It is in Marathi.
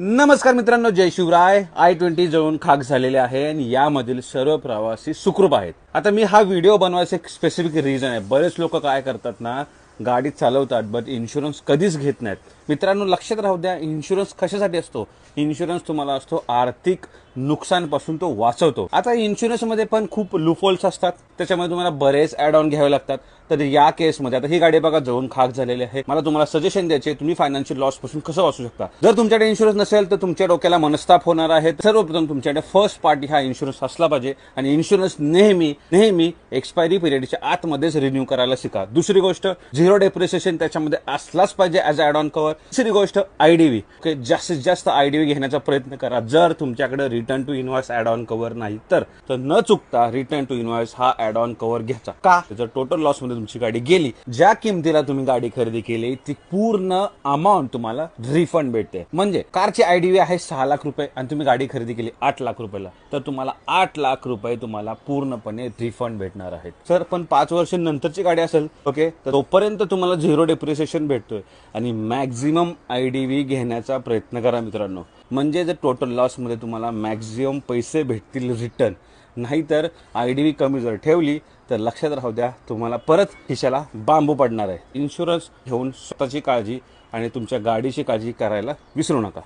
नमस्कार मित्रांनो जय शिवराय. आय ट्वेंटी जवळून खाक झालेले आहे आणि यामधील सर्व प्रवासी सुखरूप आहेत. आता मी हा व्हिडिओ बनवायचं एक स्पेसिफिक रिझन आहे. बरेच लोक काय करतात ना गाडी चालवतात बट इन्शुरन्स कधीच घेत नाहीत. मित्रांनो लक्षात राहू द्या इन्शुरन्स कशासाठी असतो? इन्शुरन्स तुम्हाला असतो आर्थिक नुकसानपासून तो वाचवतो. आता इन्शुरन्समध्ये पण खूप लुफोल्स असतात. त्याच्यामध्ये तुम्हाला बरेच ऍड ऑन घ्यावे लागतात. तर या केसमध्ये आता ही गाडी बघा जळून खाक झालेली आहे. मला तुम्हाला सजेशन द्यायचे तुम्ही फायनान्शियल लॉसपासून कसं वाचू शकता? जर तुमच्याकडे इन्शुरन्स नसेल तर तुमच्या डोक्याला मनस्ताप होणार आहे. सर्वप्रथम तुमच्याकडे फर्स्ट पार्टी हा इन्शुरन्स असला पाहिजे. आणि इन्शुरन्स नेहमी नेहमी एक्सपायरी पिरियडच्या आतमध्येच रिन्यू करायला शिका. दुसरी गोष्ट झिरो डेप्रिसिएशन त्याच्यामध्ये असलाच पाहिजे ॲज ॲड ऑन कव्हर तिसरी गोष्ट आयडीव्ही जास्तीत जास्त आयडीव्ही घेण्याचा प्रयत्न करा. जर तुमच्याकडे return to invoice add on cover नाही तर तर न चुकता रिटर्न टू इन्व्हॉइस हा ऍड ऑन कव्हर घ्यायचा. का? जर टोटल लॉसमध्ये तुमची गाडी गेली. ज्या किमतीला तुम्ही गाडी खरेदी केली ती पूर्ण अमाऊंट तुम्हाला रिफंड भेटते. म्हणजे कारची आयडीव्ही आहे सहा लाख रुपये आणि तुम्ही गाडी खरेदी केली आठ लाख रुपयाला तर तुम्हाला आठ लाख रुपये तुम्हाला पूर्णपणे रिफंड भेटणार आहेत. सर पण पाच वर्ष नंतरची गाडी असेल ओके? तर तोपर्यंत तुम्हाला झिरो डेप्रिसिएशन भेटतोय. आणि मॅक्झिमम आयडीव्ही घेण्याचा प्रयत्न करा मित्रांनो. म्हणजे जर टोटल लॉसमध्ये तुम्हाला मॅक्झिमम पैसे भेटतील रिटर्न नाहीतर आय डी बी कमी जर ठेवली तर लक्षात राहू द्या तुम्हाला परत खिशाला बांबू पडणार आहे. इन्शुरन्स घेऊन स्वतःची काळजी आणि तुमच्या गाडीची काळजी करायला विसरू नका.